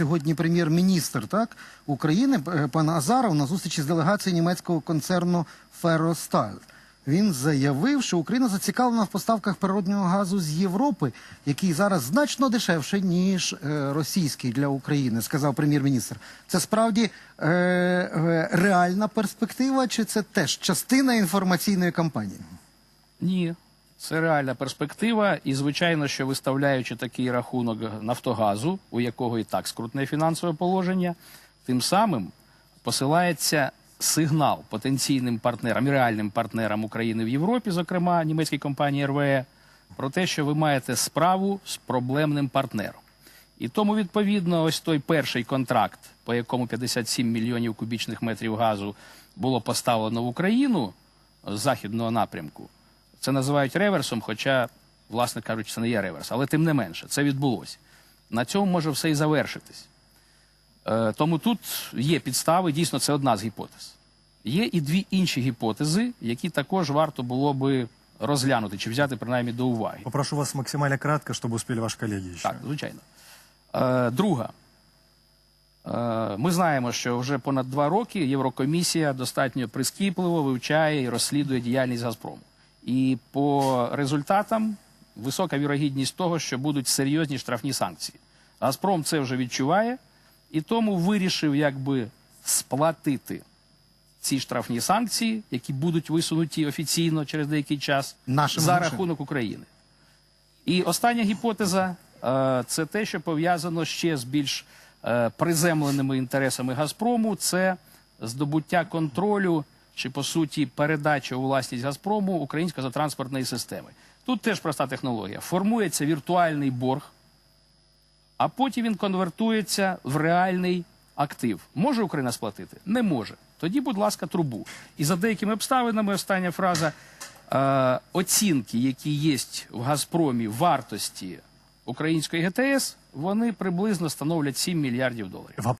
сьогодні прем'єр-міністр так України е, пан Азаров на зустрічі з делегацією німецького концерну Феросталь. Він заявив, що Україна зацікавлена в поставках природнього газу з Європи, який зараз значно дешевше ніж е, російський для України, сказав прем'єр-міністр. Це справді е, реальна перспектива, чи це теж частина інформаційної кампанії? Ні, це реальна перспектива. І, звичайно, що виставляючи такий рахунок Нафтогазу, у якого і так скрутне фінансове положення, тим самим посилається сигнал потенційним партнерам і реальним партнерам України в Європі, зокрема німецькій компанії РВЕ, про те, що ви маєте справу з проблемним партнером. І тому, відповідно, ось той перший контракт, по якому 57 мільйонів кубічних метрів газу було поставлено в Україну з західного напрямку, це називають реверсом, хоча, власне кажучи, це не є реверс, але тим не менше, це відбулося. На цьому може все і завершитись. Е, тому тут є підстави, дійсно, це одна з гіпотез. Є і дві інші гіпотези, які також варто було би розглянути чи взяти принаймні до уваги. Попрошу вас максимально кратко, чтобы успели ваши коллеги еще. Так, звичайно. Е, друга. Е, ми знаємо, що вже понад два роки Єврокомісія достатньо прискіпливо вивчає і розслідує діяльність Газпрому. І по результатам висока вірогідність того, що будуть серйозні штрафні санкції. Газпром це вже відчуває і тому вирішив якби сплатити ці штрафні санкції, які будуть висунуті офіційно через деякий час Нашим за грошима. рахунок України. І остання гіпотеза е, це те, що пов'язано ще з більш е, приземленими інтересами Газпрому. Це здобуття контролю чи по суті передача у власність Газпрому української газотранспортної системи. Тут теж проста технологія. Формується віртуальний борг, а потім він конвертується в реальний актив. Може Україна сплатити? Не може. Тоді, будь ласка, трубу. І за деякими обставинами, остання фраза. Е, оцінки, які є в Газпромі вартості української ГТС, вони приблизно становлять 7 мільярдів доларів.